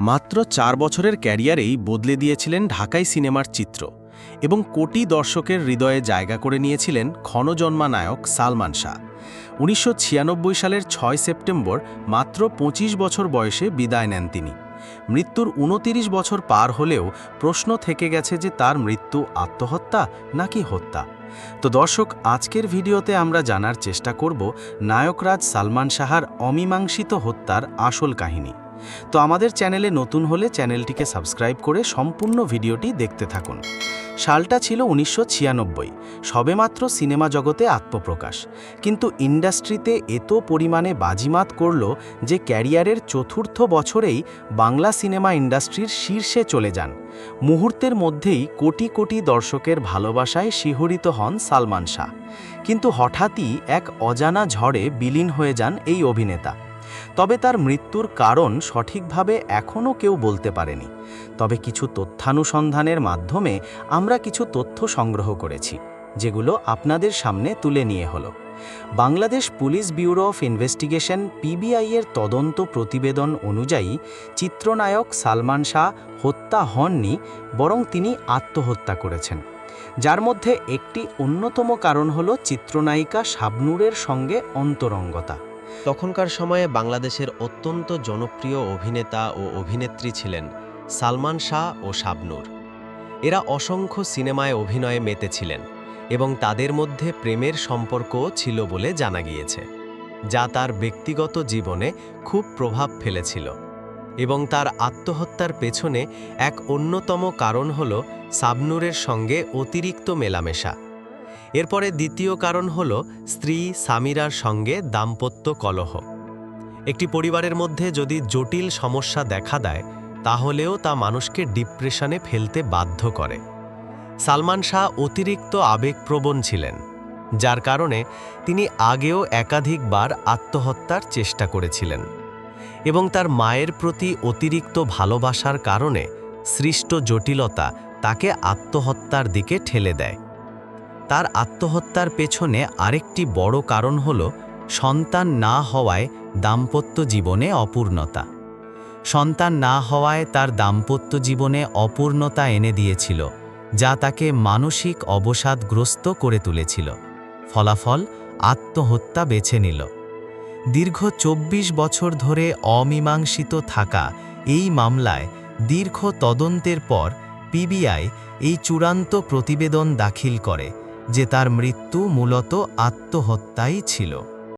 মাত্র চার বছরের ক্যারিয়ারেই বদলে দিয়েছিলেন ঢাকাই সিনেমার চিত্র এবং কোটি দর্শকের হৃদয়ে জায়গা করে নিয়েছিলেন ক্ষণজন্মা নায়ক সালমান শাহ। উনিশশো ছিয়ানব্বই সালের ছয় সেপ্টেম্বর মাত্র ২৫ বছর বয়সে বিদায় নেন তিনি। মৃত্যুর উনতিরিশ বছর পার হলেও প্রশ্ন থেকে গেছে যে তার মৃত্যু আত্মহত্যা নাকি হত্যা? তো দর্শক, আজকের ভিডিওতে আমরা জানার চেষ্টা করব নায়করাজ সালমান শাহার অমীমাংসিত হত্যার আসল কাহিনী। তো আমাদের চ্যানেলে নতুন হলে চ্যানেলটিকে সাবস্ক্রাইব করে সম্পূর্ণ ভিডিওটি দেখতে থাকুন। সালটা ছিল উনিশশো ছিয়ানব্বই, সবেমাত্র সিনেমা জগতে আত্মপ্রকাশ। কিন্তু ইন্ডাস্ট্রিতে এত পরিমাণে বাজিমাত করল যে ক্যারিয়ারের চতুর্থ বছরেই বাংলা সিনেমা ইন্ডাস্ট্রির শীর্ষে চলে যান। মুহূর্তের মধ্যেই কোটি কোটি দর্শকের ভালোবাসায় শিহরিত হন সালমান শাহ। কিন্তু হঠাৎই এক অজানা ঝড়ে বিলীন হয়ে যান এই অভিনেতা। তবে তার মৃত্যুর কারণ সঠিকভাবে এখনও কেউ বলতে পারেনি। তবে কিছু তথ্যানুসন্ধানের মাধ্যমে আমরা কিছু তথ্য সংগ্রহ করেছি, যেগুলো আপনাদের সামনে তুলে নিয়ে হলো। Bangladesh police bureau of investigation পিবিআইয়ের তদন্ত প্রতিবেদন অনুযায়ী চিত্রনায়ক সালমান শাহ হত্যা হননি, বরং তিনি আত্মহত্যা করেছেন। যার মধ্যে একটি অন্যতম কারণ হল চিত্রনায়িকা শাবনূরের সঙ্গে অন্তরঙ্গতা। তখনকার সময়ে বাংলাদেশের অত্যন্ত জনপ্রিয় অভিনেতা ও অভিনেত্রী ছিলেন সালমান শাহ ও শাবনূর। এরা অসংখ্য সিনেমায় অভিনয়ে মেতেছিলেন এবং তাদের মধ্যে প্রেমের সম্পর্কও ছিল বলে জানা গিয়েছে, যা তার ব্যক্তিগত জীবনে খুব প্রভাব ফেলেছিল এবং তার আত্মহত্যার পেছনে এক অন্যতম কারণ হল সাবনুরের সঙ্গে অতিরিক্ত মেলামেশা। এরপরে দ্বিতীয় কারণ হল স্ত্রী সামিরার সঙ্গে দাম্পত্য কলহ। একটি পরিবারের মধ্যে যদি জটিল সমস্যা দেখা দেয়, তাহলেও তা মানুষকে ডিপ্রেশনে ফেলতে বাধ্য করে। সালমান শাহ অতিরিক্ত আবেগপ্রবণ ছিলেন, যার কারণে তিনি আগেও একাধিকবার আত্মহত্যার চেষ্টা করেছিলেন এবং তার মায়ের প্রতি অতিরিক্ত ভালোবাসার কারণে সৃষ্ট জটিলতা তাকে আত্মহত্যার দিকে ঠেলে দেয়। তার আত্মহত্যার পেছনে আরেকটি বড় কারণ হল, সন্তান না হওয়ায় দাম্পত্য জীবনে অপূর্ণতা। সন্তান না হওয়ায় তার দাম্পত্য জীবনে অপূর্ণতা এনে দিয়েছিল, যা তাকে মানসিক অবসাদগ্রস্ত করে তুলেছিল। ফলাফল, আত্মহত্যা বেছে নিল। দীর্ঘ ২৪ বছর ধরে অমীমাংসিত থাকা এই মামলায় দীর্ঘ তদন্তের পর পিবিআই এই চূড়ান্ত প্রতিবেদন দাখিল করে। যে তার মৃত্যু মূলত আত্মহত্যাই ছিল।